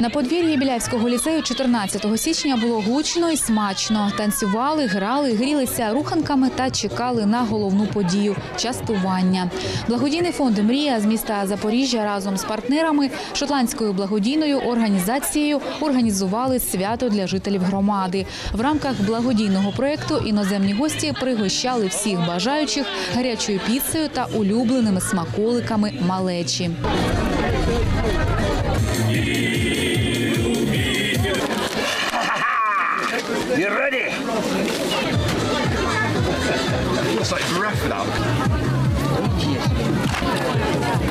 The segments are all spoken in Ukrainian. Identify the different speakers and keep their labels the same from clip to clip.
Speaker 1: На подвір'ї Білявського ліцею 14 січня було гучно і смачно. Танцювали, грали, грілися руханками та чекали на головну подію частування. Благодійний фонд Мрія з міста Запоріжжя разом з партнерами шотландською благодійною організацією організували свято для жителів громади. В рамках благодійного проєкту іноземні гості пригощали всіх бажаючих гарячою піцею та улюбленими смаколиками малечі.
Speaker 2: You ready? It's like breath now.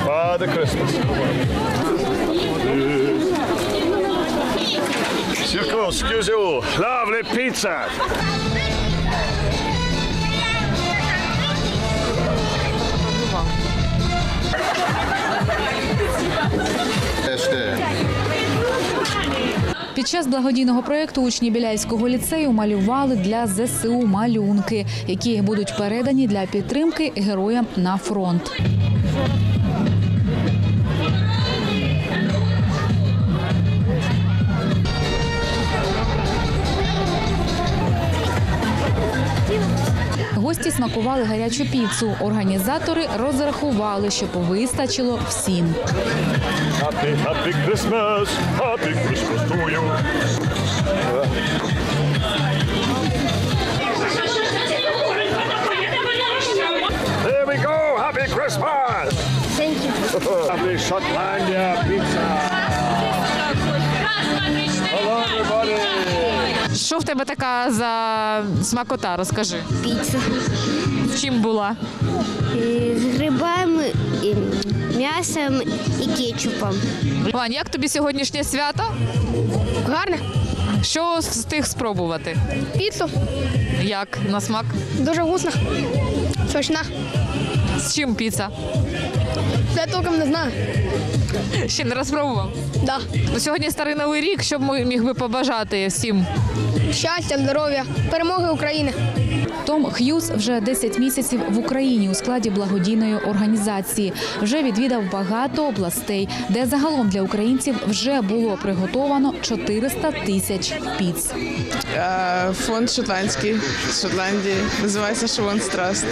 Speaker 2: Father Christmas. Circle, excuse you. Lovely pizza.
Speaker 1: Під час благодійного проєкту учні Біляйського ліцею малювали для ЗСУ малюнки, які будуть передані для підтримки героям на фронт. Гості смакували гарячу піцу. Організатори розрахували, щоб вистачило всім.
Speaker 2: Happy, happy Christmas. Happy Christmas to you. There we go. Happy Christmas.
Speaker 3: Thank you.
Speaker 2: Lovely Shotlandia pizza.
Speaker 4: Що в тебе така за смакота? Розкажи.
Speaker 3: Піца.
Speaker 4: Чим була?
Speaker 3: Е, З грибами, і м'ясом і кетчупом.
Speaker 4: Вань, як тобі сьогоднішнє свято?
Speaker 5: Гарне.
Speaker 4: Що встиг спробувати?
Speaker 5: Піцу.
Speaker 4: Як на смак?
Speaker 5: Дуже вкусно. Смачна.
Speaker 4: З чим піца?
Speaker 5: Це я толком не знаю.
Speaker 4: Ще не розпробував.
Speaker 5: Да.
Speaker 4: Ну, сьогодні старий новий рік. Що б ми міг би побажати всім?
Speaker 5: Щастя, здоров'я, перемоги України.
Speaker 1: Том Х'юз вже 10 місяців в Україні у складі благодійної організації. Вже відвідав багато областей, де загалом для українців вже було приготовано 400 тисяч піц.
Speaker 6: Е, Фонд шотландський з Шотландії називається Траст.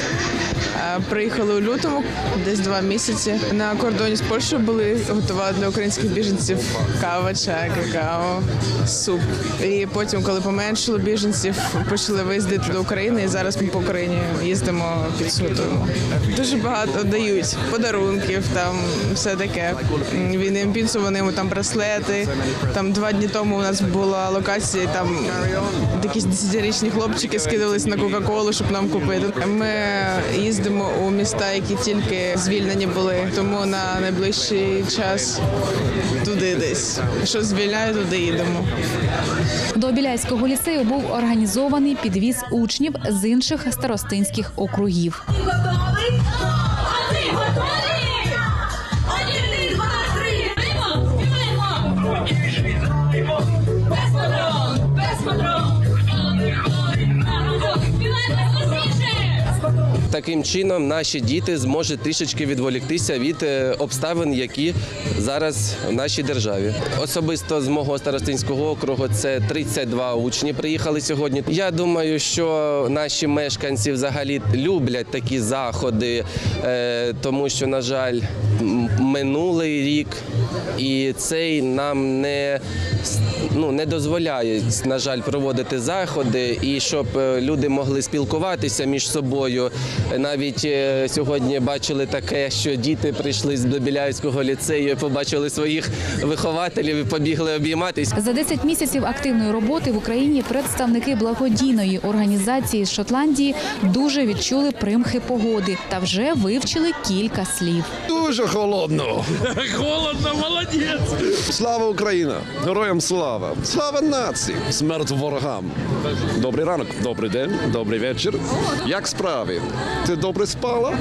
Speaker 6: Приїхали у лютому, десь два місяці. На кордоні з Польщею були готували для українських біженців кава, чай, какао, суп. І потім, коли поменшало біженців, почали виїздити до України. І зараз ми по Україні їздимо, підсутуємо. Дуже багато дають подарунків, там все таке. Він піцу, вони там браслети. Там два дні тому у нас була локація, там якісь десятирічні хлопчики скидувались на Кока-Колу, щоб нам купити. Ми їздимо у міста, які тільки звільнені були, тому на найближчий час туди десь. Що звільняють, туди їдемо.
Speaker 1: До Біляйського ліцею був організований підвіз учнів з інших старостинських округів.
Speaker 7: Таким чином наші діти зможуть трішечки відволіктися від е, обставин, які зараз в нашій державі. Особисто з мого старостинського округу це 32 учні приїхали сьогодні. Я думаю, що наші мешканці взагалі люблять такі заходи, е, тому що, на жаль, минулий рік і цей нам не ну, не дозволяє, на жаль, проводити заходи, і щоб е, люди могли спілкуватися між собою. Навіть е, сьогодні бачили таке, що діти прийшли з Біляївського ліцею, побачили своїх вихователів і побігли обійматись.
Speaker 1: За 10 місяців активної роботи в Україні представники благодійної організації з Шотландії дуже відчули примхи погоди та вже вивчили кілька слів.
Speaker 8: Дуже холодно. Холодно, молодець. Слава Україна! Героям слава! Слава нації! Смерть ворогам! Добрий ранок, добрий день, добрий вечір. Як справи? Ти добре спала?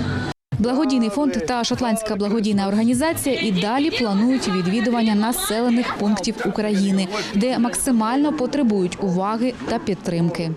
Speaker 1: Благодійний фонд та шотландська благодійна організація і далі планують відвідування населених пунктів України, де максимально потребують уваги та підтримки.